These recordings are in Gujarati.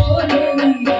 morning.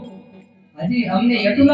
હજી અમને એટલું